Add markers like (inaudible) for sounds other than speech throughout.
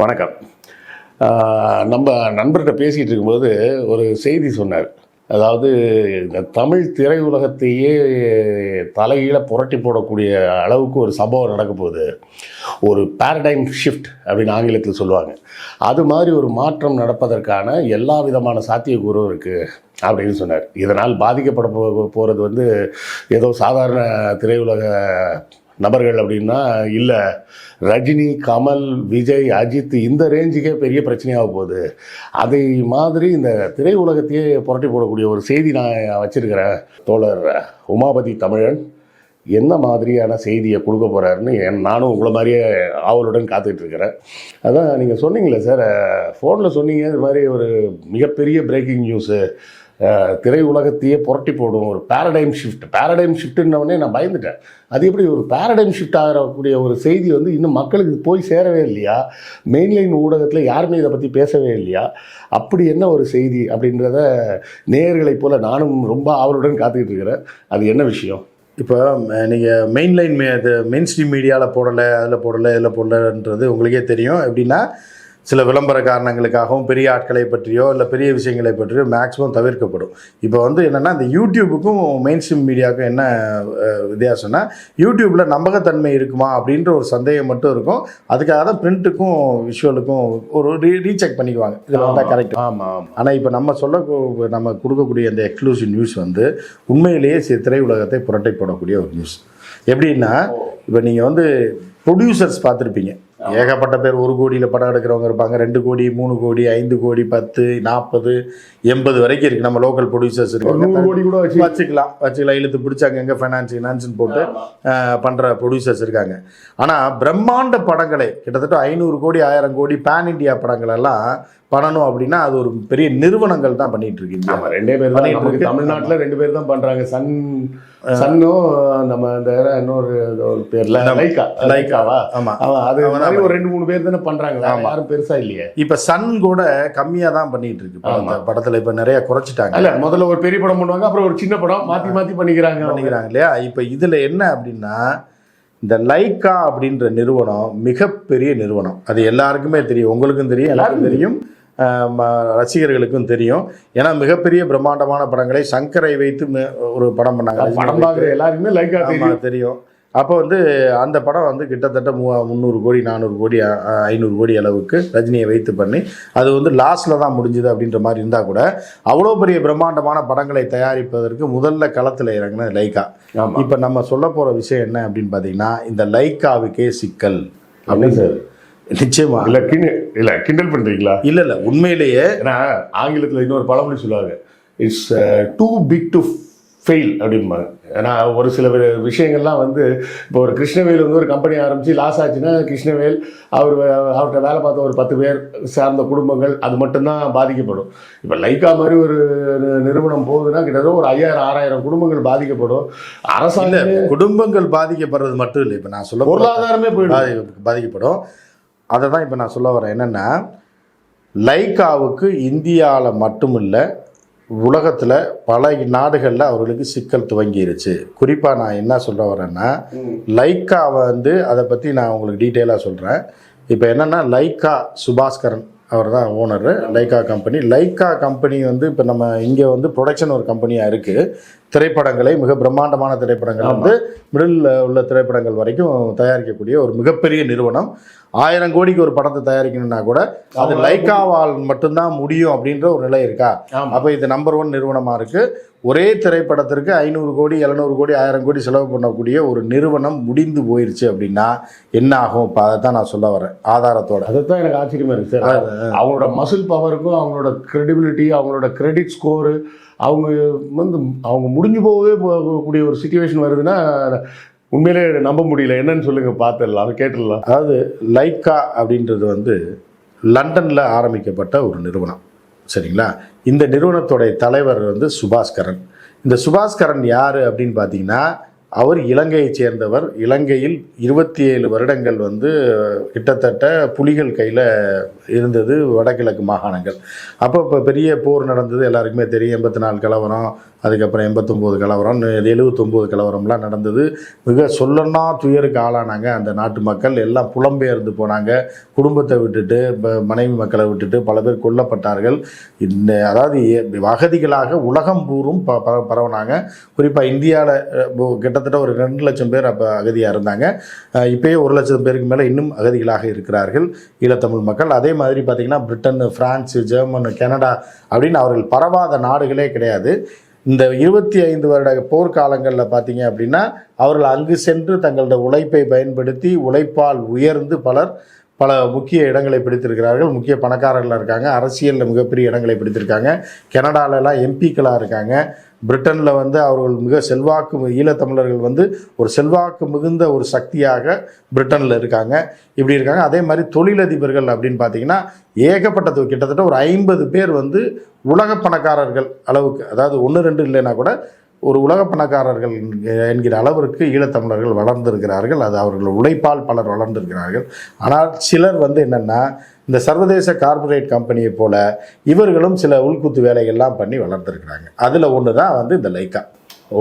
வணக்கம். நம்ம நண்பர்கிட்ட பேசிகிட்டு இருக்கும்போது ஒரு செய்தி சொன்னார். அதாவது இந்த தமிழ் திரையுலகத்தையே தலைகீழ புரட்டி போடக்கூடிய அளவுக்கு ஒரு சம்பவம் நடக்க போகுது ஒரு பேரடைம் ஷிஃப்ட் அப்படின்னு ஆங்கிலத்தில் சொல்லுவாங்க. அது மாதிரி ஒரு மாற்றம் நடப்பதற்கான எல்லா விதமான சாத்தியக்கூறும் இருக்குது அப்படின்னு சொன்னார். இதனால் பாதிக்கப்பட போ போகிறது வந்து ஏதோ சாதாரண திரையுலக நபர்கள் அப்படின்னா இல்லை ரஜினி கமல் விஜய் அஜித் இந்த ரேஞ்சுக்கே பெரிய பிரச்சனையாக போகுது. அதை மாதிரி இந்த திரையுலகத்தையே புரட்டி போடக்கூடிய ஒரு செய்தி நான் வச்சுருக்கிறேன். தோழர் உமாபதி தமிழன் என்ன மாதிரியான செய்தியை கொடுக்க போகிறாருன்னு என் நானும் உங்களை மாதிரியே ஆவலுடன் காத்துட்ருக்கிறேன் அதான் நீங்கள் சொன்னீங்களே சார் ஃபோனில் சொன்னீங்க இது மாதிரி ஒரு மிகப்பெரிய பிரேக்கிங் நியூஸு திரை உலகத்தையே புரட்டி போடும் ஒரு பேரடைம் ஷிஃப்ட் பேரடைம் ஷிஃப்ட்டுன்னொடனே நான் பயந்துட்டேன். அது எப்படி ஒரு பேரடைம் ஷிஃப்ட் ஆகக்கூடிய ஒரு செய்தி வந்து இன்னும் மக்களுக்கு போய் சேரவே இல்லையா? மெயின்லைன் ஊடகத்தில் யாருமே இதை பற்றி பேசவே இல்லையா? அப்படி என்ன ஒரு செய்தி அப்படின்றத நேயர்களைப் போல் நானும் ரொம்ப ஆவலுடன் காத்துக்கிட்டு இருக்கிறேன். அது என்ன விஷயம்? இப்போ நீங்கள் மெயின்லைன் மே அது மெயின் ஸ்ட்ரீம் மீடியாவில் போடலை அதில் போடலை இதில் போடலைன்றது உங்களுக்கே தெரியும். எப்படின்னா சில விளம்பர காரணங்களுக்காகவும் பெரிய ஆட்களை பற்றியோ இல்லை பெரிய விஷயங்களை பற்றியோ மேக்ஸிமம் தவிர்க்கப்படும். இப்போ வந்து என்னென்னா இந்த யூடியூபுக்கும் மெயின் ஸ்ட்ரீம் மீடியாவுக்கும் என்ன வித்தியாசம்னா யூடியூப்பில் நம்பகத்தன்மை இருக்குமா அப்படின்ற ஒரு சந்தேகம் மட்டும் இருக்கும். அதுக்காக தான் பிரிண்ட்டுக்கும் விஷுவலுக்கும் ஒரு ரீ ரீசெக் பண்ணிக்குவாங்க. இதில் வந்தால் கரெக்ட் ஆமாம் ஆமாம் ஆனால் இப்போ நம்ம சொல்ல நம்ம கொடுக்கக்கூடிய அந்த எக்ஸ்க்ளூசிவ் நியூஸ் வந்து உண்மையிலேயே சி- திரையுலகத்தை புரட்டை போடக்கூடிய ஒரு நியூஸ் எப்படின்னா இப்போ நீங்கள் வந்து ப்ரொடியூசர்ஸ் பார்த்துருப்பீங்க. ஏகப்பட்ட பேர் ஒரு கோடியில் படம் எடுக்கிறவங்க இருப்பாங்க. ரெண்டு கோடி மூணு கோடி ஐந்து கோடி பத்து நாற்பது எண்பது வரைக்கும் இருக்குது நம்ம லோக்கல் ப்ரொடியூசர்ஸ் நூறு கோடி கூட வச்சு வச்சுக்கலாம். வச்சுக்கலாம். இழுத்து பிடிச்சாங்க. எங்கே ஃபைனான்ஸ் ஃபினான்ஸ்னு போட்டு பண்ணுற ப்ரொடியூசர்ஸ் இருக்காங்க. ஆனால் பிரம்மாண்ட படங்களை கிட்டத்தட்ட ஐநூறு கோடி ஆயிரம் கோடி பேன் இண்டியா படங்கள் எல்லாம் பண்ணணும் அப்படின்னா அது ஒரு பெரிய நிறுவனங்கள் தான் பண்ணிட்டு இருக்கு. ஆமா ரெண்டே பேர் தான். இருக்கு. தமிழ்நாட்டுல ரெண்டு பேர் தான் பண்றாங்க. சன் சன்னும் நம்ம இந்த இன்னொரு ஒரு பேர்ல நம்ம- லைக்கா லைக்காவா ஆமா. அவன் அது மாதிரி ஒரு ரெண்டு மூணு பேர் தானே ஆமா. யாரும் பெருசா இல்லையே. இப்ப சன் கூட கம்மியா தான் பண்ணிட்டு இருக்கு. படத்துல இப்ப நிறைய குறைச்சிட்டாங்க. இல்ல முதல்ல ஒரு பெரிய படம் பண்ணுவாங்க அப்புறம் ஒரு சின்ன படம் மாத்தி மாத்தி பண்ணிக்கிறாங்க. பண்ணிக்கிறாங்க இல்லையா? இப்ப இதுல என்ன அப்படின்னா இந்த லைக்கா அப்படின்ற நிறுவனம் மிகப்பெரிய நிறுவனம். அது எல்லாருக்குமே தெரியும். உங்களுக்கும் தெரியும் எல்லாருக்கும் தெரியும். ரசிகர்களுக்கும் தெரியும். ஏன்னா மிகப்பெரிய பிரம்மாண்டமான படங்களை சங்கரை வைத்து ஒரு படம் பண்ணாங்க. படம் பாக்குற எல்லாருக்குமே லைக்கா ஆமா தெரியும். அப்போ வந்து அந்த படம் வந்து கிட்டத்தட்ட மூ முந்நூறு கோடி நானூறு கோடி ஐநூறு கோடி அளவுக்கு ரஜினியை வைத்து பண்ணி அது வந்து லாஸ்ட்ல தான் முடிஞ்சுது அப்படின்ற மாதிரி இருந்தால் கூட அவ்வளோ பெரிய பிரம்மாண்டமான படங்களை தயாரிப்பதற்கு முதல்ல களத்தில் இறங்கின லைக்கா இப்போ நம்ம சொல்ல போகிற விஷயம் என்ன அப்படின்னு பார்த்தீங்கன்னா இந்த லைக்காவுக்கே சிக்கல். அப்படின்னு சார்? நிச்சயமா. இல்ல கிண்டு இல்ல கிண்டல் பண்றீங்களா? இல்லை இல்லை உண்மையிலேயே ஏன்னா ஆங்கிலத்துல இன்னொரு பழமொழி சொல்லுவாங்க. It's too big to fail அப்படிம்பாங்க. ஏன்னா ஒரு சில விஷயங்கள்லாம் வந்து இப்போ ஒரு கிருஷ்ணவேல் வந்து ஒரு கம்பெனி ஆரம்பிச்சு லாஸ் ஆச்சுன்னா கிருஷ்ணவேல் அவர் அவர்கிட்ட வேலை பார்த்த ஒரு பத்து பேர் சார்ந்த குடும்பங்கள் அது மட்டும்தான் பாதிக்கப்படும். இப்போ லைக்கா மாதிரி ஒரு நிறுவனம் போகுதுன்னா கிட்டத்தட்ட ஒரு ஐயாயிரம் ஆறாயிரம் குடும்பங்கள் பாதிக்கப்படும். இல்ல அரசாங்கம் குடும்பங்கள் பாதிக்கப்படுறது மட்டும் இல்லை இப்போ நான் சொல்ல பொருளாதாரமே போயிடும் பாதி- பாதிக்கப்படும். அதை தான் இப்போ நான் சொல்ல வரேன். என்னென்னா லைக்காவுக்கு இந்தியாவில் மட்டுமில்லை உலகத்தில் பல நாடுகளில் அவர்களுக்கு சிக்கல் துவங்கிருச்சு. குறிப்பாக நான் என்ன சொல்ல வரேன்னா லைக்கா வந்து அதை பற்றி நான் உங்களுக்கு டீட்டெயிலாக சொல்கிறேன் இப்போ என்னென்னா லைக்கா சுபாஸ்கரன் அவர் தான் owner Lyca company. Lyca company வந்து இப்போ நம்ம இங்கே வந்து ப்ரொடக்ஷன் ஒரு கம்பெனியாக இருக்குது திரைப்படங்களை மிக பிரம்மாண்டமான திரைப்படங்கள் வந்து மிடில் உள்ள திரைப்படங்கள் வரைக்கும் தயாரிக்கக்கூடிய ஒரு மிகப்பெரிய நிறுவனம். ஆயிரம் கோடிக்கு ஒரு படத்தை தயாரிக்கணும்னா கூட அது லைக்காவால் மட்டும்தான் முடியும் அப்படின்ற ஒரு நிலை இருக்கா. அப்போ இது நம்பர் ஒன் நிறுவனமாக இருக்குது ஒரே திரைப்படத்திற்கு ஐநூறு கோடி எழுநூறு கோடி ஆயிரம் கோடி செலவு பண்ணக்கூடிய ஒரு நிறுவனம் முடிந்து போயிருச்சு அப்படின்னா என்ன ஆகும்? இப்போ அதை தான் நான் சொல்ல வரேன். ஆதாரத்தோட. அதுதான் எனக்கு ஆச்சரியமா இருக்கு சார். அவங்களோட மசில் பவருக்கும் அவங்களோட கிரெடிபிலிட்டி அவங்களோட கிரெடிட் ஸ்கோரு அவங்க வந்து அவங்க முடிஞ்சு போகவே போகக்கூடிய ஒரு சுச்சுவேஷன் வருதுன்னா உண்மையிலே நம்ப முடியல. என்னன்னு சொல்லுங்கள் பார்த்துடலாம் கேட்டுடலாம். அதாவது லைக்கா அப்படின்றது வந்து லண்டனில் ஆரம்பிக்கப்பட்ட ஒரு நிறுவனம். சரிங்களா? இந்த நிறுவனத்துடைய தலைவர் வந்து சுபாஸ்கரன் இந்த சுபாஸ்கரன் யார் அப்படின்னு பார்த்தீங்கன்னா அவர் இலங்கையைச் சேர்ந்தவர். இலங்கையில் இருபத்தி ஏழு வருடங்கள் வந்து கிட்டத்தட்ட புலிகள் கையில் இருந்தது வடகிழக்கு மாகாணங்கள். அப்போ இப்போ பெரிய போர் நடந்தது எல்லாருக்குமே தெரியும். எண்பத்தி நாலு கலவரம் அதுக்கப்புறம் எண்பத்தொம்போது கலவரம் எழுபத்தொம்போது கலவரம்லாம் நடந்தது. மிக சொல்லன்னா துயருக்கு ஆளானாங்க அந்த நாட்டு மக்கள். எல்லாம் புலம்பெயர்ந்து போனாங்க. குடும்பத்தை விட்டுட்டு இப்போ மனைவி மக்களை விட்டுட்டு பல பேர் கொல்லப்பட்டார்கள். இந்த அதாவது அகதிகளாக உலகம் பூரும் ப பர பரவினாங்க. குறிப்பாக இந்தியாவில் கிட்டத்தட்ட ஒரு ரெண்டு லட்சம் பேர் அப்போ அகதியாக இருந்தாங்க. இப்போயே ஒரு லட்சம் பேருக்கு மேலே இன்னும் அகதிகளாக இருக்கிறார்கள் ஈழத்தமிழ் மக்கள். அதே மாதிரி பார்த்திங்கன்னா பிரிட்டன் பிரான்ஸ் ஜெர்மன் கனடா அப்படின்னு அவர்கள் பரவாத நாடுகளே கிடையாது. இந்த இருபத்தி ஐந்து வருட போர்க்காலங்களில் பார்த்தீங்க அப்படின்னா அவர்கள் அங்கு சென்று தங்களது உழைப்பை பயன்படுத்தி உழைப்பால் உயர்ந்து பலர் பல முக்கிய இடங்களை பிடித்திருக்கிறார்கள். முக்கிய பணக்காரர்களாக இருக்காங்க. அரசியலில் மிகப்பெரிய இடங்களை பிடித்திருக்காங்க. கனடாலலாம் எம்பிக்களாக இருக்காங்க. பிரிட்டனில் வந்து அவர்கள் மிக செல்வாக்கு ஈழத்தமிழர்கள் வந்து ஒரு செல்வாக்கு மிகுந்த ஒரு சக்தியாக பிரிட்டனில் இருக்காங்க. இப்படி இருக்காங்க. அதே மாதிரி தொழிலதிபர்கள் அப்படின்னு பார்த்தீங்கன்னா ஏகப்பட்டது கிட்டத்தட்ட ஒரு ஐம்பது பேர் வந்து உலக பணக்காரர்கள் அளவுக்கு அதாவது ஒன்று ரெண்டு இல்லைன்னா கூட ஒரு உலக பணக்காரர்கள் என்கிற அளவிற்கு ஈழத்தமிழர்கள் வளர்ந்திருக்கிறார்கள். அது அவர்கள் உழைப்பால் பலர் வளர்ந்திருக்கிறார்கள். ஆனால் சிலர் வந்து என்னென்னா இந்த சர்வதேச கார்ப்பரேட் கம்பெனியை போல இவர்களும் சில உள்குத்து வேலைகள்லாம் பண்ணி வளர்ந்துருக்கிறாங்க. அதில் ஒன்று தான் வந்து இந்த லைக்கா ஓ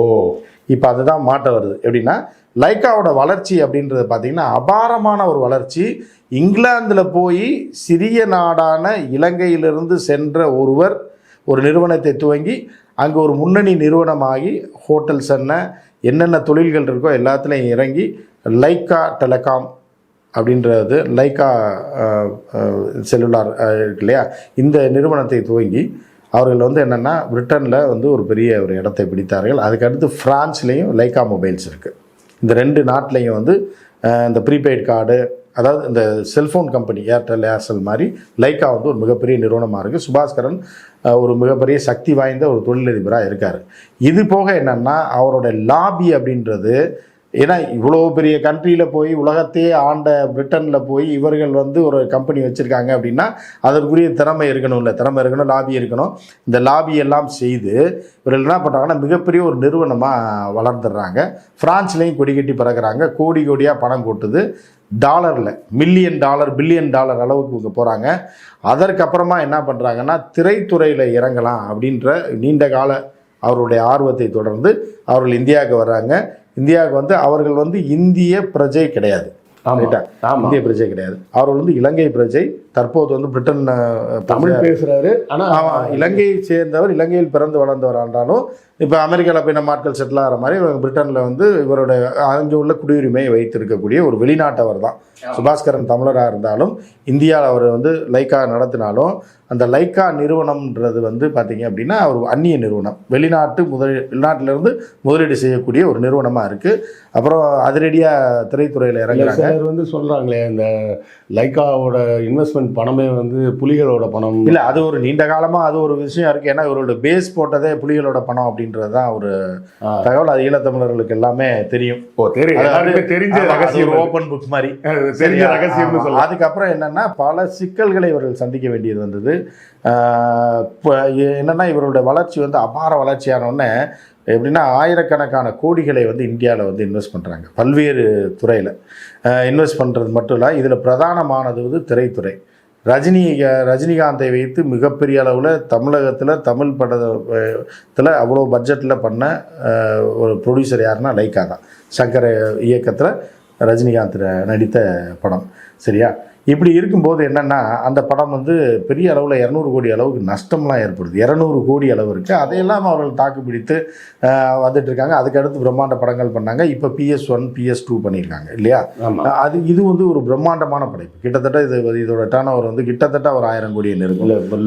இப்போ அதுதான் மாட்ட வருது. எப்படின்னா லைக்காவோட வளர்ச்சி அப்படின்றது பார்த்தீங்கன்னா அபாரமான ஒரு வளர்ச்சி. இங்கிலாந்தில் போய் சிறிய நாடான இலங்கையிலிருந்து சென்ற ஒருவர் ஒரு நிறுவனத்தை துவங்கி அங்கே ஒரு முன்னணி நிறுவனமாகி ஹோட்டல்ஸ் என்ன என்னென்ன தொழில்கள் இருக்கோ எல்லாத்துலேயும் இறங்கி லைக்கா டெலகாம் அப்படின்றது லைக்கா செல்லுலார் இருக்கு இல்லையா? இந்த நிறுவனத்தை துவங்கி அவர்கள் வந்து என்னென்னா பிரிட்டனில் வந்து ஒரு பெரிய ஒரு இடத்தை பிடித்தார்கள். அதுக்கடுத்து ஃப்ரான்ஸ்லேயும் லைக்கா மொபைல்ஸ் இருக்குது இந்த ரெண்டு நாட்டிலையும் வந்து இந்த ப்ரீபெய்ட் கார்டு அதாவது இந்த செல்ஃபோன் கம்பெனி ஏர்டெல் ஏர்செல் மாதிரி லைக்கா வந்து ஒரு மிகப்பெரிய நிறுவனமாக இருக்குது சுபாஸ்கரன் ஒரு மிகப்பெரிய சக்தி வாய்ந்த ஒரு தொழிலதிபராக இருக்கார். இது போக என்னென்னா அவரோட லாபி அப்படின்றது ஏன்னா இவ்வளோ பெரிய கண்ட்ரியில் போய் உலகத்தையே ஆண்ட பிரிட்டனில் போய் இவர்கள் வந்து ஒரு கம்பெனி வச்சுருக்காங்க அப்படின்னா அதற்குரிய திறமை இருக்கணும் இல்லை. திறமை இருக்கணும் லாபி இருக்கணும். இந்த லாபி எல்லாம் செய்து இவர்கள் என்ன பண்ணுறாங்கன்னா மிகப்பெரிய ஒரு நிறுவனமாக வளர்ந்துடுறாங்க. ஃப்ரான்ஸ்லேயும் கொடி கட்டி பறக்கிறாங்க. கோடி கோடியாக பணம் கொட்டுது. டாலரில் மில்லியன் டாலர் பில்லியன் டாலர் அளவுக்கு இவங்க போகிறாங்க அதற்கப்புறமா என்ன பண்ணுறாங்கன்னா திரைத்துறையில் இறங்கலாம் அப்படின்ற நீண்ட கால அவருடைய ஆர்வத்தை தொடர்ந்து அவர்கள் இந்தியாவுக்கு வர்றாங்க. இந்தியாவுக்கு வந்து அவர்கள் வந்து இந்திய பிரஜை கிடையாது. இந்திய பிரஜை கிடையாது. அவர்கள் வந்து இலங்கை பிரஜை தற்போது வந்து பிரிட்டன் தமிழ் பேசுறாரு. ஆனா ஆமாம் இலங்கையை சேர்ந்தவர் இலங்கையில் பிறந்து வளர்ந்தவர் ஆண்டாலும் இப்போ அமெரிக்காவில் போய் நம்ம ஆட்கள் செட்டில் ஆகிற மாதிரி இவங்க பிரிட்டனில் வந்து இவரோட அங்கே உள்ள குடியுரிமையை வைத்திருக்கக்கூடிய ஒரு வெளிநாட்டவர் தான். சுபாஸ்கரன் தமிழராக இருந்தாலும் இந்தியாவில் அவர் வந்து லைக்கா நடத்தினாலும் அந்த லைக்கா நிறுவனம்ன்றது வந்து பார்த்தீங்க அப்படின்னா ஒரு அந்நிய நிறுவனம். வெளிநாட்டு முதலீ வெளிநாட்டிலேருந்து முதலீடு செய்யக்கூடிய ஒரு நிறுவனமாக இருக்குது அப்புறம் அதிரடியாக திரைத்துறையில் இறங்குறாங்க. வந்து சொல்றாங்களே இந்த லைக்காவோட இன்வெஸ்ட்மெண்ட் பணமே வந்து புலிகளோட பணம். இல்லை அது ஒரு நீண்ட காலமாக அது ஒரு விஷயம் இருக்குது ஏன்னா இவரோட பேஸ் போட்டதே புலிகளோட பணம் அப்படின்றது தான் ஒரு. தகவல். அது ஈழத்தமிழர்களுக்கு எல்லாமே தெரியும். ஓ தெரியும் தெரிஞ்ச ரகசியம். ஓப்பன் புக் மாதிரி. தெரிஞ்ச? ரகசியம்னு ஆமா. சொல்லலாம். அதுக்கப்புறம் என்னன்னா பல சிக்கல்களை இவர்கள் சந்திக்க வேண்டியது வந்தது. என்னன்னா இவருடைய வளர்ச்சி வந்து அபார வளர்ச்சியான உடனே எப்படின்னா ஆயிரக்கணக்கான கோடிகளை வந்து இந்தியாவில் வந்து இன்வெஸ்ட் பண்ணுறாங்க பல்வேறு துறையில். இன்வெஸ்ட் பண்ணுறது மட்டும் இல்லை இதில் பிரதானமானது வந்து திரைத்துறை. ரஜினி ரஜினிகாந்தை வைத்து மிகப்பெரிய அளவில் தமிழகத்தில் தமிழ் படத்தில் அவ்வளோ பட்ஜெட்டில் பண்ண ஒரு ப்ரொடியூசர் யாருன்னா லைக்கா தான். சங்கர இயக்கத்தில் ரஜினிகாந்த் நடித்த படம். சரியா? இப்படி இருக்கும்போது என்னென்னா அந்த படம் வந்து பெரிய அளவில் இரநூறு கோடி அளவுக்கு நஷ்டம்லாம் ஏற்படுது. இரநூறு கோடி அளவு இருக்குது அதையெல்லாம் அவர்கள் தாக்கு பிடித்து அஹ், வந்துட்டு இருக்காங்க அதுக்கடுத்து பிரம்மாண்ட படங்கள் பண்ணாங்க. இப்போ பிஎஸ் ஒன் பிஎஸ் டூ பண்ணியிருக்காங்க இல்லையா? அது இது வந்து ஒரு பிரம்மாண்டமான படைப்பு. கிட்டத்தட்ட இது இதோட டேர்ன் ஓவர் வந்து கிட்டத்தட்ட ஒரு ஆயிரம் இல்ல இப்ப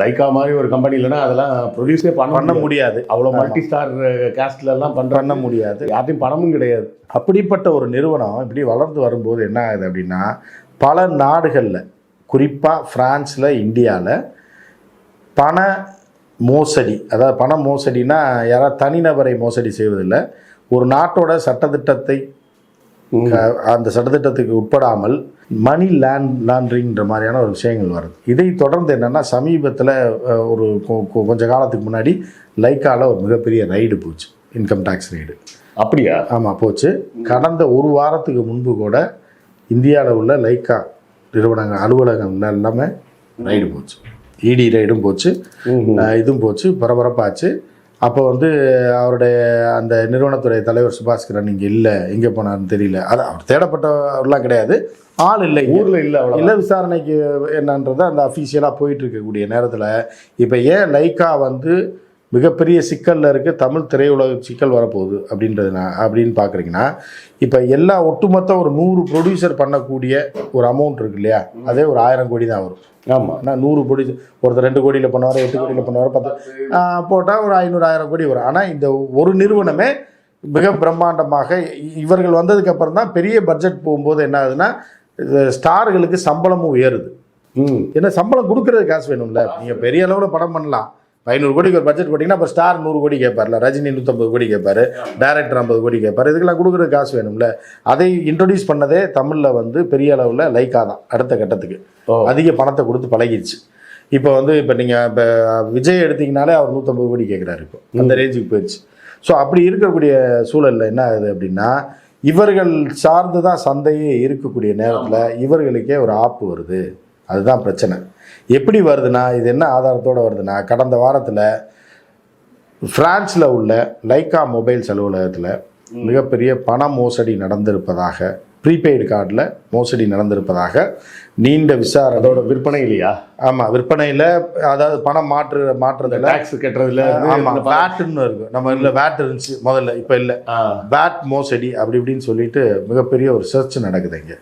லைக்கா மாதிரி ஒரு கம்பெனி இல்லைன்னா அதெல்லாம் ப்ரொடியூஸே பண்ண பண்ண முடியாது. அவ்வளோ. மல்டி ஸ்டார் கேஸ்ட்ல எல்லாம் பண்ண பண்றாங்க முடியாது. யார்ட்டையும் பணமும் கிடையாது. அப்படிப்பட்ட ஒரு நிறுவனம் இப்படி வளர்ந்து வரும்போது என்ன ஆகுது அப்படின்னா பல நாடுகளில் குறிப்பாக ஃப்ரான்ஸில் இந்தியாவில் பண மோசடி அதாவது பண மோசடினா யாராவது தனிநபரை மோசடி செய்வதில்லை. ஒரு நாட்டோட சட்டத்திட்டத்தை அந்த சட்டத்திட்டத்துக்கு உட்படாமல் மணி லேண்ட் லாண்ட்ரிங்கிற மாதிரியான ஒரு விஷயங்கள் வருது. இதை தொடர்ந்து என்னென்னா சமீபத்தில் ஒரு கொ- கொ- கொஞ்ச காலத்துக்கு முன்னாடி லைக்கால ஒரு மிகப்பெரிய ரைடு போச்சு. இன்கம் டேக்ஸ் ரைடு அப்படியா? ஆமாம் போச்சு. கடந்த ஒரு வாரத்துக்கு முன்பு கூட இந்தியாவில் உள்ள லைக்கா நிறுவனங்கள் அலுவலகம் எல்லாமே ரைடு போச்சு. இடி ரைடும் போச்சு. இதுவும் போச்சு பரபரப்பாச்சு. அப்போ வந்து அவருடைய அந்த நிறுவனத்துடைய தலைவர் சுபாஸ்கரன் இங்கே இல்லை எங்கே போனார்னு தெரியல. அது அவர் தேடப்பட்டவர்லாம் கிடையாது. ஆள் இல்லை. ஊர்ல இல்ல இல்ல விசாரணைக்கு என்னன்றது அந்த அஃபீஷியலாக போயிட்டு இருக்கக்கூடிய நேரத்தில் இப்போ ஏன் லைக்கா வந்து மிகப்பெரிய சிக்கலில் இருக்கு தமிழ் திரையுலக சிக்கல் வரப்போகுது அப்படின்றது நான் அப்படின்னு பார்க்குறீங்கன்னா இப்போ எல்லா ஒட்டுமொத்த ஒரு நூறு ப்ரொடியூசர் பண்ணக்கூடிய ஒரு அமௌண்ட் இருக்கு இல்லையா? அதே ஒரு ஆயிரம் கோடி தான் வரும். ஆமா. ஆனால் நூறு ப்ரொடியூசர் ஒருத்தர் ரெண்டு கோடியில் பண்ணுவார் எட்டு கோடியில் பண்ணுவார் பத்து போட்டால் ஒரு ஐநூறு ஆயிரம் கோடி வரும். ஆனால் இந்த ஒரு நிறுவனமே மிக பிரம்மாண்டமாக இவர்கள் வந்ததுக்கு அப்புறம் தான் பெரிய பட்ஜெட் போகும்போது என்ன ஆகுதுன்னா இது ஸ்டார்களுக்கு சம்பளமும் உயருது. ம். ஏன்னா சம்பளம் கொடுக்கறது காசு வேணும்ல. நீங்கள் பெரிய அளவில் படம் பண்ணலாம். ஐநூறு கோடிக்கு ஒரு பட்ஜெட் போட்டிங்கன்னா அப்போ ஸ்டார் நூறு கோடி கேட்பார்ல. ரஜினி நூற்றம்பது கோடி கேட்பாரு. டேரக்டர் ஐம்பது கோடி கேட்பாரு. இதுக்கெல்லாம் கொடுக்குறது காசு வேணும்ல. அதை இன்ட்ரொடியூஸ் பண்ணதே தமிழில் வந்து பெரிய அளவில் லைக்கா தான் அடுத்த கட்டத்துக்கு. அதிக பணத்தை கொடுத்து பழகிடுச்சு. இப்போ வந்து இப்போ நீங்கள் இப்போ விஜய் எடுத்தீங்கனாலே அவர் நூற்றம்பது கோடி கேட்குறாரு இப்போ. அந்த ரேஞ்சுக்கு போயிடுச்சு. ஸோ அப்படி இருக்கக்கூடிய சூழலில் என்ன ஆகுது அப்படின்னா இவர்கள் சார்ந்து தான் சந்தையே இருக்கக்கூடிய நேரத்தில் இவர்களுக்கே ஒரு ஆப்பு வருது. அதுதான் பிரச்சனை. எப்படி வருதுன்னா இது என்ன ஆதாரத்தோடு வருதுன்னா கடந்த வாரத்தில் பிரான்ஸில் உள்ள லைக்கா மொபைல்ஸ் அலுவலகத்தில் மிகப்பெரிய பண மோசடி நடந்திருப்பதாக ப்ரீபெய்டு கார்டில் மோசடி நடந்திருப்பதாக நீண்ட விசாரணை அதோட விற்பனை இல்லையா? ஆமாம் விற்பனையில் அதாவது பணம் மாற்று மாற்றுறதுல டாக்ஸ் கட்டுறதுல ஆமாம் வேட்டுன்னு இருக்கும் நம்ம இல்லை வேட் இருந்துச்சு முதல்ல இப்போ இல்லை. வேட் மோசடி அப்படி இப்படின்னு சொல்லிட்டு மிகப்பெரிய ஒரு சர்ச் நடக்குது இங்கே.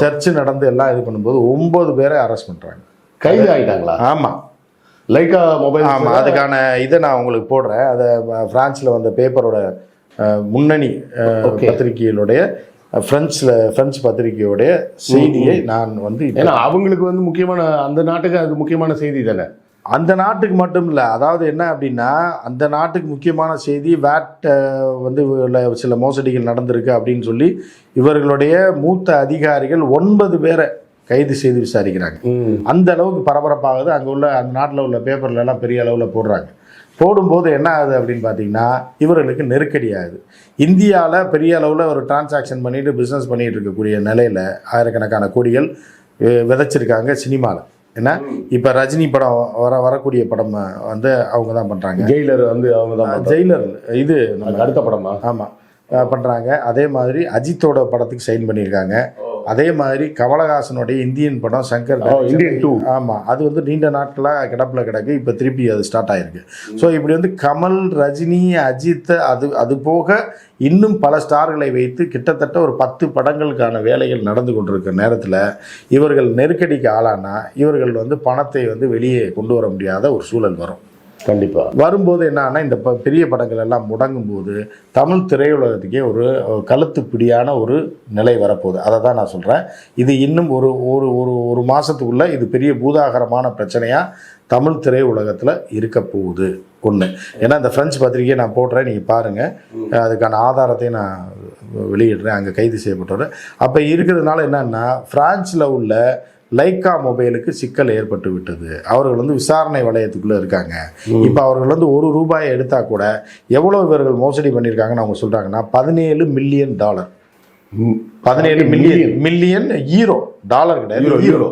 சர்ச் நடந்து எல்லாம் இது பண்ணும்போது ஒன்பது பேரை அரெஸ்ட் பண்ணுறாங்க கைது ஆயிட்டாங்களா ஆமாம் லைக்கா மொபைல் ஆமாம் அதுக்கான இதை நான் உங்களுக்கு போடுறேன். அதை ஃப்ரான்ஸில் வந்த பேப்பரோட முன்னணி. பத்திரிகைகளுடைய ஃப்ரெண்ட்ஸில் ஃப்ரெஞ்சு பத்திரிகையோடைய செய்தியை நான் வந்து ஏன்னா அவங்களுக்கு வந்து முக்கியமான அந்த நாட்டுக்கு அது முக்கியமான செய்தி தானே? அந்த நாட்டுக்கு மட்டும் இல்லை. அதாவது என்ன அப்படின்னா அந்த நாட்டுக்கு முக்கியமான செய்தி வேட் வந்து சில மோசடிகள் நடந்திருக்கு அப்படின்னு சொல்லி இவர்களுடைய மூத்த அதிகாரிகள் ஒன்பது பேரை கைது செய்து விசாரிக்கிறாங்க. அந்த அளவுக்கு பரபரப்பாகுது. அங்கே உள்ள அந்த நாட்டில் உள்ள பேப்பர்ல எல்லாம் பெரிய அளவில் போடுறாங்க. போடும்போது என்ன ஆகுது அப்படின்னு பார்த்தீங்கன்னா இவர்களுக்கு நெருக்கடி ஆகுது. இந்தியாவில் பெரிய அளவில் ஒரு டிரான்சாக்ஷன் பண்ணிட்டு பிஸ்னஸ் பண்ணிட்டு இருக்கக்கூடிய நிலையில் ஆயிரக்கணக்கான கோடிகள் விதைச்சிருக்காங்க சினிமாவில் என்ன? இப்போ ரஜினி படம் வர வரக்கூடிய படம் வந்து அவங்க தான் பண்ணுறாங்க ஜெயிலர் வந்து அவங்க தான் ஜெயிலர் இது நம்ம அடுத்த படமா? ஆமாம் பண்ணுறாங்க அதே மாதிரி அஜித்தோட படத்துக்கு சைன் பண்ணியிருக்காங்க. அதே மாதிரி கமலஹாசனுடைய இந்தியன் படம் சங்கர் இந்தியன் டூ. ஆமாம் அது வந்து நீண்ட நாட்களாக கிடப்பில் கிடக்கு. இப்போ திருப்பி அது ஸ்டார்ட் ஆயிருக்கு. ஸோ இப்படி வந்து கமல் ரஜினி அஜித் அது அது போக இன்னும் பல ஸ்டார்களை வைத்து கிட்டத்தட்ட ஒரு பத்து படங்களுக்கான வேலைகள் நடந்து கொண்டிருக்கிற நேரத்தில் இவர்கள் நெருக்கடிக்கு ஆளானா இவர்கள் வந்து பணத்தை வந்து வெளியே கொண்டு வர முடியாத ஒரு சூழல் வரும். கண்டிப்பா. வரும்போது என்னன்னா இந்த ப- பெரிய படங்கள் எல்லாம் முடங்கும் போது தமிழ் திரையுலகத்துக்கே ஒரு கழுத்து பிடியான ஒரு நிலை வரப்போகுது. அதை தான் நான் சொல்கிறேன் இது இன்னும் ஒரு ஒரு ஒரு ஒரு மாதத்துக்குள்ளே இது பெரிய பூதாகரமான பிரச்சனையாக தமிழ் திரையுலகத்தில் இருக்க போகுது. ஒன்று ஏன்னா இந்த ஃப்ரெஞ்சு பத்திரிகையை நான் போடுறேன். நீங்கள் பாருங்கள் அதுக்கான ஆதாரத்தை நான் வெளியிடுறேன். அங்கே கைது செய்யப்பட்டவர். அப்போ இருக்கிறதுனால என்னன்னா பிரான்ஸில் உள்ள லைக்கா மொபைலுக்கு சிக்கல் ஏற்பட்டு விட்டது அவர்கள் வந்து விசாரணை வளையத்துக்குள்ளே இருக்காங்க. இப்போ அவர்கள் வந்து ஒரு ரூபாயை எடுத்தா கூட எவ்வளோ இவர்கள் மோசடி பண்ணியிருக்காங்கன்னு அவங்க சொல்கிறாங்கன்னா பதினேழு மில்லியன் டாலர். பதினேழு மில்லியன் மில்லியன் ஈரோ டாலர் கிடையாது. ஈரோ.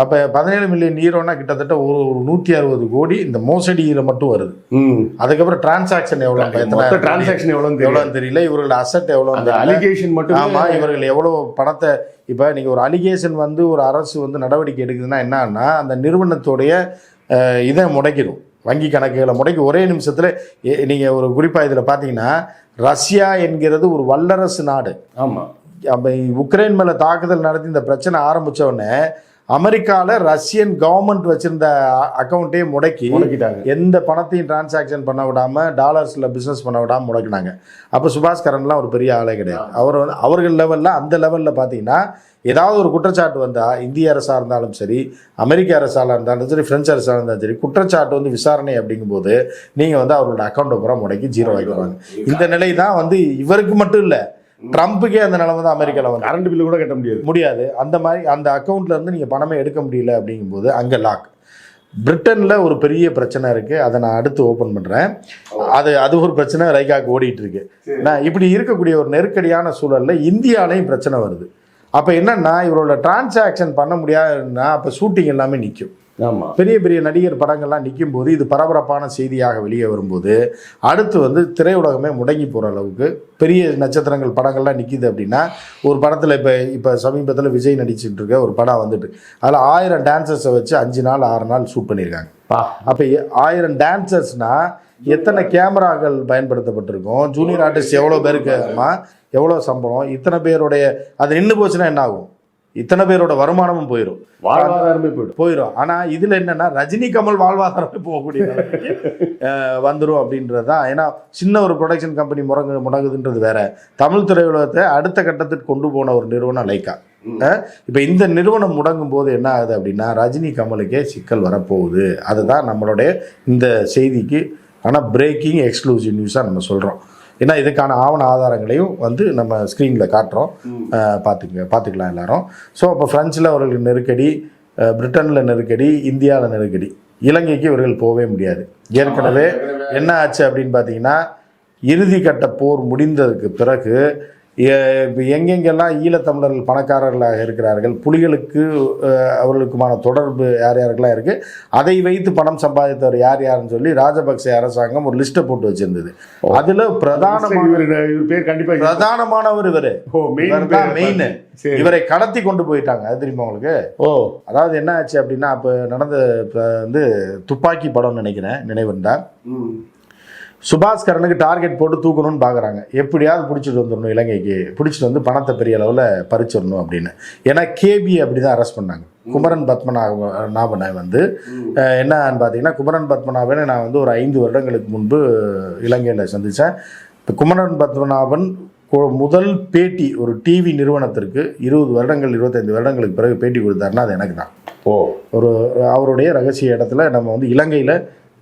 அப்போ பதினேழு மில்லியன் ஈரோனா கிட்டத்தட்ட ஒரு ஒரு நூற்றி அறுபது கோடி இந்த மோசடியில் மட்டும் வருது. அதுக்கப்புறம் டிரான்சாக்ஷன் எவ்வளோ டிரான்சாக்ஷன் எவ்வளோன்னு தெரியும் எவ்வளோன்னு தெரியல. இவர்கள் அசட் எவ்வளோ அந்த அலிகேஷன் மட்டும் ஆமா இவர்கள் எவ்வளவு பணத்தை இப்போ நீங்க ஒரு அலிகேஷன் வந்து ஒரு அரசு வந்து நடவடிக்கை எடுக்குதுன்னா என்னன்னா அந்த நிறுவனத்துடைய இதை முடக்கிடும். வங்கி கணக்குகளை முடக்கி ஒரே நிமிஷத்துல நீங்க ஒரு குறிப்பா இதுல பாத்தீங்கன்னா ரஷ்யா என்கிறது ஒரு வல்லரசு நாடு. ஆமா. அப்போ உக்ரைன் மேலே தாக்குதல் நடத்தி இந்த பிரச்சனை ஆரம்பிச்ச உடனே அமெரிக்காவில் ரஷ்யன் கவர்மெண்ட் வச்சிருந்த அக்கௌண்ட்டையே முடக்கி முடக்கிட்டாங்க. எந்த பணத்தையும் டிரான்சாக்ஷன் பண்ண விடாம டாலர்ஸில் பிஸ்னஸ் பண்ண விடாம முடக்கினாங்க. அப்போ சுபாஷ் கரன்லாம் ஒரு பெரிய ஆளே கிடையாது. அவர் வந்து அவர்கள் லெவலில் அந்த லெவலில் பார்த்தீங்கன்னா ஏதாவது ஒரு குற்றச்சாட்டு வந்தால் இந்திய அரசாக இருந்தாலும் சரி அமெரிக்க அரசாக இருந்தாலும் சரி பிரெஞ்சு அரசாக இருந்தாலும் சரி குற்றச்சாட்டு வந்து விசாரணை அப்படிங்கும்போது நீங்கள் வந்து அவரோட அக்கௌண்ட்டை பூரா முடக்கி ஜீரோ ஆகிடுவாங்க இந்த நிலை தான் வந்து இவருக்கு மட்டும் இல்லை ட்ரம்ப்புக்கே அந்த நிலைமை தான் அமெரிக்காவில் வந்து. கரண்ட் பில்லு கூட கட்ட முடியாது. முடியாது. அந்த மாதிரி அந்த அக்கௌண்ட்ல இருந்து நீங்கள் பணமே எடுக்க முடியல அப்படிங்கும்போது அங்கே லாக் பிரிட்டனில் ஒரு பெரிய பிரச்சனை இருக்குது அதை நான் அடுத்து ஓப்பன் பண்ணுறேன் அது அது ஒரு பிரச்சனை ரைகாக்கு ஓடிட்டு இருக்கு நான் இப்படி இருக்கக்கூடிய ஒரு நெருக்கடியான சூழலில் இந்தியாலையும் பிரச்சனை வருது. அப்போ என்னன்னா இவரோட டிரான்சாக்ஷன் பண்ண முடியாதுன்னா அப்போ ஷூட்டிங் எல்லாமே நிற்கும் ஆமா. பெரிய பெரிய நடிகர் படங்கள்லாம் நிற்கும் போது இது பரபரப்பான செய்தியாக வெளியே வரும்போது அடுத்து வந்து திரையுலகமே முடங்கி போகிற அளவுக்கு பெரிய நட்சத்திரங்கள் படங்கள்லாம் நிற்கிது அப்படின்னா ஒரு படத்தில் இப்போ இப்போ சமீபத்தில் விஜய் நடிச்சிட்டு இருக்க ஒரு படம் வந்துட்டு அதில் ஆயிரம் டான்சர்ஸை வச்சு அஞ்சு நாள் ஆறு நாள் ஷூட் பண்ணியிருக்காங்க அப்போ ஆயிரம் டான்சர்ஸ்னா எத்தனை கேமராக்கள் பயன்படுத்தப்பட்டிருக்கும்? ஜூனியர் ஆர்டிஸ்ட் எவ்வளோ பேருக்கு ஆமா, எவ்வளோ சம்பளம் இத்தனை பேருடைய அது நின்று போச்சுன்னா என்ன ஆகும்? இத்தனை பேரோட வருமானமும் போயிடும் வாழ்வாதாரமே போயிடும். போயிடும் ஆனால் இதில் என்னன்னா ரஜினி கமல் வாழ்வாதாரமே போகக்கூடிய (laughs) வந்துரும் அப்படின்றது தான். ஏன்னா சின்ன ஒரு ப்ரொடக்ஷன் கம்பெனி முடங்கு முடங்குதுன்றது வேற. தமிழ் திரையுலகத்தை அடுத்த கட்டத்துக்கு கொண்டு போன ஒரு நிறுவனம் லைக்கா இப்போ இந்த நிறுவனம் முடங்கும் போது என்ன ஆகுது அப்படின்னா ரஜினி கமலுக்கே சிக்கல் வரப்போகுது. அதுதான் நம்மளுடைய இந்த செய்திக்கு ஆனால் பிரேக்கிங் எக்ஸ்க்ளூசிவ் நியூஸாக நம்ம சொல்கிறோம் ஏன்னா இதுக்கான ஆவண ஆதாரங்களையும் வந்து நம்ம ஸ்க்ரீனில் காட்டுறோம். பார்த்துக்க பார்த்துக்கலாம் எல்லாரும். ஸோ அப்போ ஃப்ரெஞ்சில் அவர்களுக்கு நெருக்கடி பிரிட்டனில் நெருக்கடி இந்தியாவில் நெருக்கடி. இலங்கைக்கு இவர்கள் போகவே முடியாது. ஏற்கனவே என்ன ஆச்சு அப்படின்னு பார்த்தீங்கன்னா இறுதி கட்ட போர் முடிந்ததுக்கு பிறகு எங்கெங்கெல்லாம் ஈழத்தமிழர்கள் பணக்காரர்களாக இருக்கிறார்கள் புலிகளுக்கு அவர்களுக்குமான தொடர்பு யார் யாருக்கெல்லாம் இருக்குது அதை வைத்து பணம் சம்பாதித்தவர் யார் யாருன்னு சொல்லி ராஜபக்சே அரசாங்கம் ஒரு லிஸ்ட்டை போட்டு வச்சிருந்தது. அதில் பிரதானமான இவர் பேர் கண்டிப்பா பிரதானமானவர் இவர். மெயின் இவரை கடத்தி கொண்டு போயிட்டாங்க. அது தெரியுமா உங்களுக்கு? ஓ. அதாவது என்ன ஆச்சு அப்படின்னா அப்போ நடந்த இப்ப வந்து துப்பாக்கி படம் நினைக்கிறேன் நினைவுண்டா சுபாஷ் கரனுக்கு டார்கெட் போட்டு தூக்கணும்னு பார்க்குறாங்க எப்படியாவது பிடிச்சிட்டு வந்துடணும் இலங்கைக்கு. பிடிச்சிட்டு வந்து பணத்தை பெரிய அளவில் பறிச்சிடணும் அப்படின்னு. ஏன்னா கேபி அப்படி தான் அரெஸ்ட் பண்ணாங்க. குமரன் பத்மநாப நாபனை வந்து என்னன்னு பார்த்தீங்கன்னா குமரன் பத்மநாபனை நான் வந்து ஒரு ஐந்து வருடங்களுக்கு முன்பு இலங்கையில் சந்தித்தேன் இப்போ குமரன் பத்மநாபன் முதல் பேட்டி ஒரு டிவி நிறுவனத்திற்கு இருபது வருடங்கள் இருபத்தைந்து வருடங்களுக்கு பிறகு பேட்டி கொடுத்தாருன்னா அது எனக்கு தான். ஓ. ஒரு அவருடைய ரகசிய இடத்துல நம்ம வந்து இலங்கையில்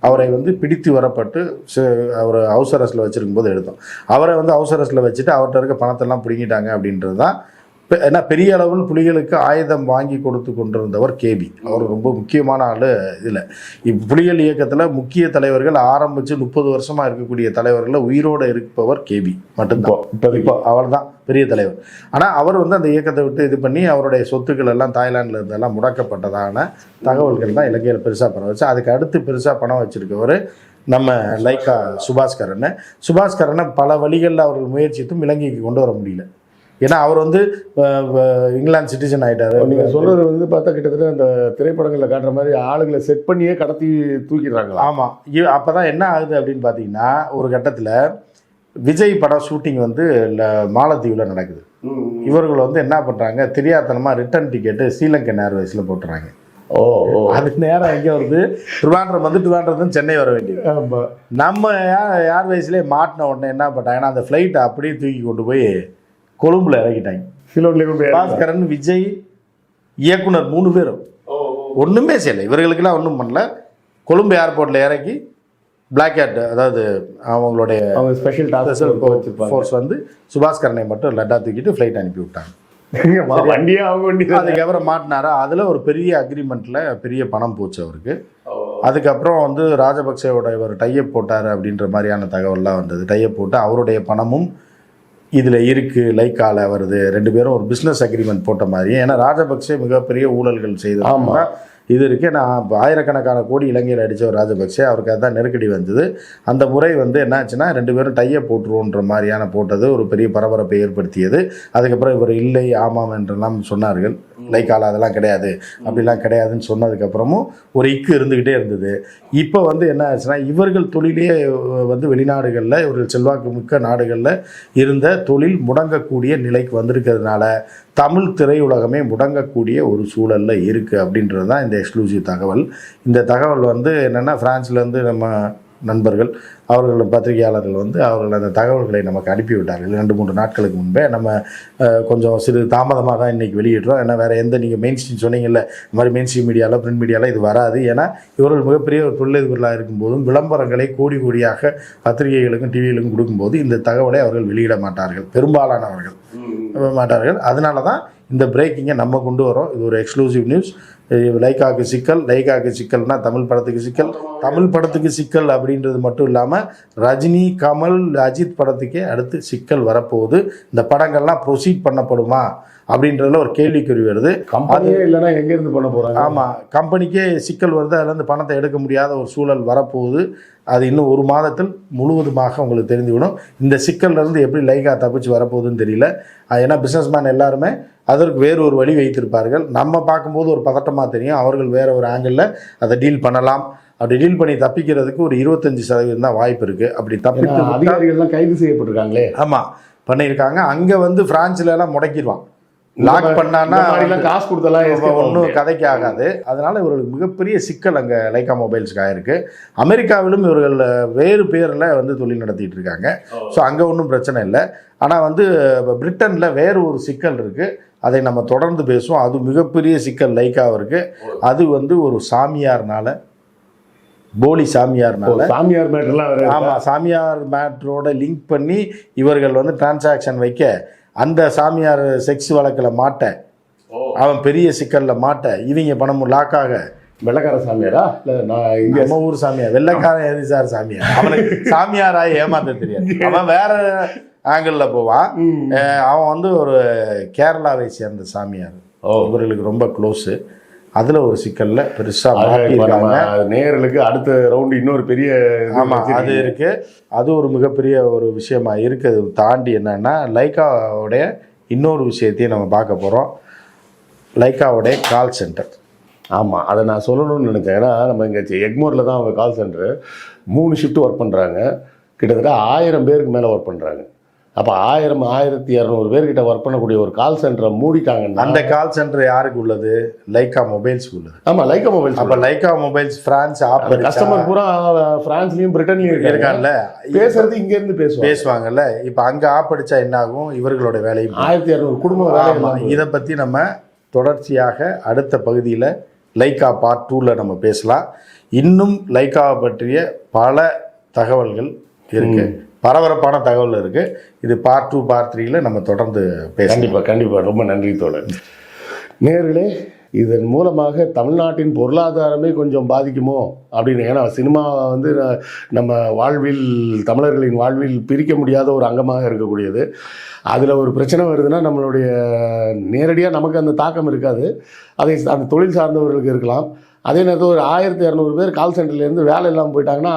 அவரை வந்து பிடித்து வரப்பட்டு அவர் ஹவுஸ் அரெஸ்ட்டில் வச்சிருக்கும் போது எடுத்தோம். அவரை வந்து ஹவுஸ் அரெஸ்ட்டில் வச்சுட்டு அவர்கிட்ட இருக்க பணத்தெல்லாம் பிடுங்கிட்டாங்க அப்படின்றது தான் ஏன்னா பெரிய அளவில் புலிகளுக்கு ஆயுதம் வாங்கி கொடுத்து கொண்டிருந்தவர் கேபி அவர் ரொம்ப முக்கியமான ஆள் இதில். இப்போ புலிகள் இயக்கத்தில் முக்கிய தலைவர்கள் ஆரம்பித்து முப்பது வருஷமாக இருக்கக்கூடிய தலைவர்களில் உயிரோடு இருப்பவர் கேபி மட்டும்தான். இப்போ அவர் தான் பெரிய தலைவர். ஆனால் அவர் வந்து அந்த இயக்கத்தை விட்டு இது பண்ணி அவருடைய சொத்துக்கள் எல்லாம் தாய்லாந்தில் இருந்தெல்லாம் முடக்கப்பட்டதான தகவல்கள் தான் இலங்கையில் பெருசாக பணம் வச்சு அதுக்கு அடுத்து பெருசாக பணம் வச்சிருக்கவர் நம்ம லைக்கா சுபாஸ்கரனை சுபாஸ்கரனை பல வழிகளில் அவர்கள் முயற்சித்தும் இலங்கைக்கு கொண்டு வர முடியல. ஏன்னா அவர் வந்து இங்கிலாந்து சிட்டிசன் ஆயிட்டாரு. நீங்க சொல்றது வந்து பார்த்தா கிட்டத்தட்ட அந்த திரைப்படங்கள்ல காட்டுற மாதிரி ஆளுங்களை செட் பண்ணியே கடத்தி தூக்கிடுறாங்களா? ஆமாம் அப்போ தான் என்ன ஆகுது அப்படின்னு பார்த்தீங்கன்னா ஒரு கட்டத்தில் விஜய் படம் ஷூட்டிங் வந்து மாலத்தீவில் நடக்குது. இவர்கள் வந்து என்ன பண்ணுறாங்க தெரியாதனமாக ரிட்டர்ன் டிக்கெட்டு ஸ்ரீலங்கன் ஏர்வேஸில் போட்டுறாங்க. ஓ ஓ. அது நேரம் எங்கே வருது? திருவாண்டம் வந்து திருவாண்டம் சென்னை வர வேண்டியது. நம்ம ஏர் ஏர்வேஸ்லேயே மாட்டின உடனே என்ன பண்ணிட்டாங்கன்னா அந்த ஃப்ளைட்டை அப்படியே தூக்கி கொண்டு போய் கொழும்புல இறக்கிட்டாங்க சிலோன்ல கொண்டு போய் பாஸ்கரன் விஜய் இயக்குனர் மூணு பேரும். ஒன்றுமே செய்யலை. இவர்களுக்கெல்லாம் ஒன்றும் பண்ணல. கொழும்பு ஏர்போர்ட்டில் இறக்கி பிளாக் ஹேட் அதாவது அவங்களுடைய அவங்க ஸ்பெஷல் டாஸ்க் ஃபோர்ஸ் வந்து சுபாஸ்கரனை மட்டும் லட்டா தூக்கிட்டு ஃப்ளைட் அனுப்பி விட்டாங்க. (laughs) வண்டியே அவங்க வண்டி தான். அதுக்கப்புறம் மாட்டினாரா? அதில் ஒரு பெரிய அக்ரிமெண்ட்டில் பெரிய பணம் போச்சு அவருக்கு. அதுக்கப்புறம் வந்து ராஜபக்சேவோட இவர் டையப் போட்டார் அப்படின்ற மாதிரியான தகவல்லாம் வந்தது. டையப் போட்டு அவருடைய பணமும் இதில் இருக்குது லைக்கால வருது. ரெண்டு பேரும் ஒரு பிஸ்னஸ் அக்ரிமெண்ட் போட்ட மாதிரி ஏன்னா ராஜபக்சே மிகப்பெரிய ஊழல்கள் செய்து ஆமாம் இது இருக்குது நான் ஆயிரக்கணக்கான கோடி இலங்கையில் அடித்தவர் ராஜபக்சே அவருக்கு அதுதான் நெருக்கடி வந்தது. அந்த முறை வந்து என்னாச்சுன்னா ரெண்டு பேரும் டையை போட்டுருவோன்ற மாதிரியான போட்டது ஒரு பெரிய பரபரப்பை ஏற்படுத்தியது. அதுக்கப்புறம் இவர் இல்லை ஆமாம் என்றெல்லாம் சொன்னார்கள். லைக்கால அதெல்லாம் கிடையாது அப்படிலாம் கிடையாதுன்னு சொன்னதுக்கப்புறமும் ஒரு இக்கு இருந்துக்கிட்டே இருந்தது. இப்போ வந்து என்ன ஆச்சுன்னா இவர்கள் தொழிலே வந்து வெளிநாடுகளில் இவர்கள் செல்வாக்கு மிக்க நாடுகளில் இருந்த தொழில் முடங்கக்கூடிய நிலைக்கு வந்திருக்கிறதுனால தமிழ் திரையுலகமே முடங்கக்கூடிய ஒரு சூழலில் இருக்குது அப்படின்றது தான் இந்த எக்ஸ்க்ளூசிவ் தகவல். இந்த தகவல் வந்து என்னென்னா ஃப்ரான்ஸ்லேருந்து நம்ம நண்பர்கள் அவர்கள் பத்திரிகையாளர்கள் வந்து அவர்கள் அந்த தகவல்களை நமக்கு அனுப்பிவிட்டார்கள் ரெண்டு மூன்று நாட்களுக்கு முன்பே நம்ம கொஞ்சம் சிறு தாமதமாக தான் இன்றைக்கி வெளியிடுறோம். ஏன்னா வேறு எந்த நீங்கள் மெயின் ஸ்ட்ரீம் சொன்னீங்கல்ல இந்த மாதிரி மெயின் ஸ்ட்ரீம் மீடியாவில் பிரிண்ட் மீடியாவில் இது வராது. ஏன்னா இவர்கள் மிகப்பெரிய ஒரு தொழிலதிபர்களாக இருக்கும்போதும் விளம்பரங்களை கோடி கோடியாக பத்திரிகைகளுக்கும் டிவிகளுக்கும் கொடுக்கும்போது இந்த தகவலை அவர்கள் வெளியிட மாட்டார்கள். பெரும்பாலானவர்கள். மாட்டார்கள். அதனால தான் இந்த பிரேக்கிங்கை நம்ம கொண்டு வரோம் இது ஒரு எக்ஸ்க்ளூசிவ் நியூஸ் லைக்காக்கு சிக்கல் லைக்காக்கு சிக்கல்னா தமிழ் படத்துக்கு சிக்கல். தமிழ் படத்துக்கு சிக்கல் அப்படின்றது மட்டும் இல்லாமல் ரஜினி கமல் அஜித் படத்துக்கே அடுத்து சிக்கல் வரப்போகுது. இந்த படங்கள்லாம் ப்ரொசீட் பண்ணப்படுமா அப்படின்றதுல ஒரு கேள்விக்குறி வருது. கம்பெனியே இல்லைன்னா எங்கேருந்து பண்ண போகிறாங்க ஆமாம் கம்பெனிக்கே சிக்கல் வருது. அதுலேருந்து பணத்தை எடுக்க முடியாத ஒரு சூழல் வரப்போகுது. அது இன்னும் ஒரு மாதத்தில் முழுவதுமாக உங்களுக்கு தெரிந்துவிடும். இந்த சிக்கல்ல இருந்து எப்படி லைகா தப்பிச்சு வரப்போகுதுன்னு தெரியல. ஏன்னா பிஸ்னஸ்மேன் எல்லாருமே அதற்கு வேறு ஒரு வழி வைத்திருப்பார்கள். நம்ம பார்க்கும்போது ஒரு பதட்டமாக தெரியும். அவர்கள் வேற ஒரு ஆங்கிளில் அதை டீல் பண்ணலாம். அப்படி டீல் பண்ணி தப்பிக்கிறதுக்கு ஒரு இருபத்தஞ்சி சதவீதம் தான் வாய்ப்பு இருக்குது அப்படி தப்பித்து அதிகாரிகள்லாம் கைது செய்யப்பட்டிருக்காங்களே. ஆமாம் பண்ணியிருக்காங்க. அங்கே வந்து பிரான்ச்ல எல்லாம் முடக்கிடுவான். லாக் பண்ணான்னா காசு ஆக ஒன்றும். கதைக்கு ஆகாது அதனால இவர்களுக்கு மிகப்பெரிய சிக்கல் அங்கே லைக்கா மொபைல்ஸ்க்கு ஆயிருக்கு. அமெரிக்காவிலும் இவர்கள் வேறு பேரில் வந்து தொழில் நடத்திட்டு இருக்காங்க. ஸோ அங்கே ஒன்றும் பிரச்சனை இல்லை. ஆனால் வந்து பிரிட்டனில் வேறு ஒரு சிக்கல் இருக்குது அதை நம்ம தொடர்ந்து பேசுவோம். அது மிகப்பெரிய சிக்கல் லைக்காவிற்கு அது வந்து ஒரு சாமியார்னால போலி சாமியார்னால. சாமியார் இருக்கா? ஆமாம் சாமியார் மேட்ரோட லிங்க் பண்ணி இவர்கள் வந்து டிரான்சாக்ஷன் வைக்க அந்த சாமியார் செக்ஸ் வழக்கில் மாட்ட அவன் பெரிய சிக்கலில் மாட்ட இவங்க பணம் லாக்காக வெள்ளக்கார சாமியாரா? இல்லை நான் இங்கே நம்ம ஊர் சாமியார் வெள்ளைக்காரன் எது சார் சாமியார். அவனுக்கு (laughs) சாமியாராய் ஏமாத்த தெரியாது. அவன் வேற ஆங்கிளில் போவான். அவன் வந்து ஒரு கேரளாவை சேர்ந்த சாமியார். இவர்களுக்கு ரொம்ப க்ளோஸு அதில் ஒரு சிக்கலில் பெருசாக நேயர்களுக்கு அடுத்த ரவுண்டு இன்னொரு பெரிய ஆமாம் அது வச்சிருக்கீங்க. இருக்கு. அது ஒரு மிகப்பெரிய ஒரு விஷயமா இருக்குது. தாண்டி என்னன்னா லைக்காவுடைய இன்னொரு விஷயத்தையும் நம்ம பார்க்க போகிறோம் லைக்காவுடைய கால் சென்டர் ஆமாம் அதை நான் சொல்லணும்னு நினச்சேன். ஏன்னா நம்ம இங்கே எக்மோரில் தான் அவங்க கால் சென்டரு மூணு ஷிஃப்ட் ஒர்க் பண்ணுறாங்க கிட்டத்தட்ட ஆயிரம் பேருக்கு மேலே ஒர்க் பண்ணுறாங்க அப்போ ஆயிரம் ஆயிரத்தி இரநூறு பேர்கிட்ட ஒர்க் பண்ணக்கூடிய ஒரு கால் சென்டரை மூடிட்டாங்கன்னா அந்த கால் சென்டர் யாருக்கு உள்ளது? லைக்கா மொபைல்ஸ்க்கு உள்ளது. ஆமாம் லைக்கா மொபைல்ஸ் அப்போ Lyca mobiles France offer customer பூரா பிரான்ஸ்லயும் பிரிட்டன்லயும் இருக்காங்க. இருக்கான்ல பேசுறது இங்க இருந்து பேசுவாங்க. பேசுவாங்கல்ல. இப்போ அங்கே ஆப்படிச்சா என்ன ஆகும் இவர்களோட வேலையும். ஆயிரத்தி இரநூறு குடும்பம் இதை பற்றி நம்ம தொடர்ச்சியாக அடுத்த பகுதியில் லைக்கா பார்ட் டூவில் நம்ம பேசலாம். இன்னும் லைக்காவை பற்றிய பல தகவல்கள் இருக்கு. பரபரப்பான தகவல் இருக்குது இது பார்ட் டூ பார்ட் த்ரீயில் நம்ம தொடர்ந்து பேச கண்டிப்பாக கண்டிப்பாக ரொம்ப நன்றி தோழர். நேர்களே இதன் மூலமாக தமிழ்நாட்டின் பொருளாதாரமே கொஞ்சம் பாதிக்குமோ அப்படின்னு ஏன்னா சினிமா வந்து நம்ம வாழ்வில் தமிழர்களின் வாழ்வில் பிரிக்க முடியாத ஒரு அங்கமாக இருக்கக்கூடியது. அதில் ஒரு பிரச்சனை வருதுன்னா நம்மளுடைய நேரடியாக நமக்கு அந்த தாக்கம் இருக்காது. அதை அந்த தொழில் சார்ந்தவர்களுக்கு இருக்கலாம். அதே நேரத்தில் ஒரு ஆயிரத்தி இரநூறு பேர் கால் சென்டர்லேருந்து வேலை இல்லாமல் போயிட்டாங்கன்னா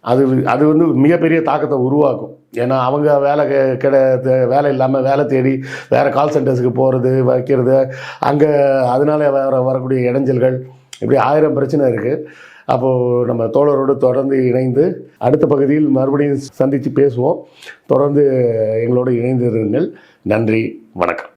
அது அது வந்து மிகப்பெரிய தாக்கத்தை உருவாக்கும். ஏன்னா அவங்க வேலை கெ- கிட வேலை இல்லாமல் வேலை தேடி வேறு கால் சென்டர்ஸுக்கு போகிறது வைக்கிறது அங்கே அதனால வர வரக்கூடிய இடைஞ்சல்கள் இப்படி ஆயிரம் பிரச்சனை இருக்குது அப்போது நம்ம தோழரோடு தொடர்ந்து இணைந்து அடுத்த பகுதியில் மறுபடியும் சந்தித்து பேசுவோம். தொடர்ந்து எங்களோடு இணைந்திருங்கள். நன்றி வணக்கம்.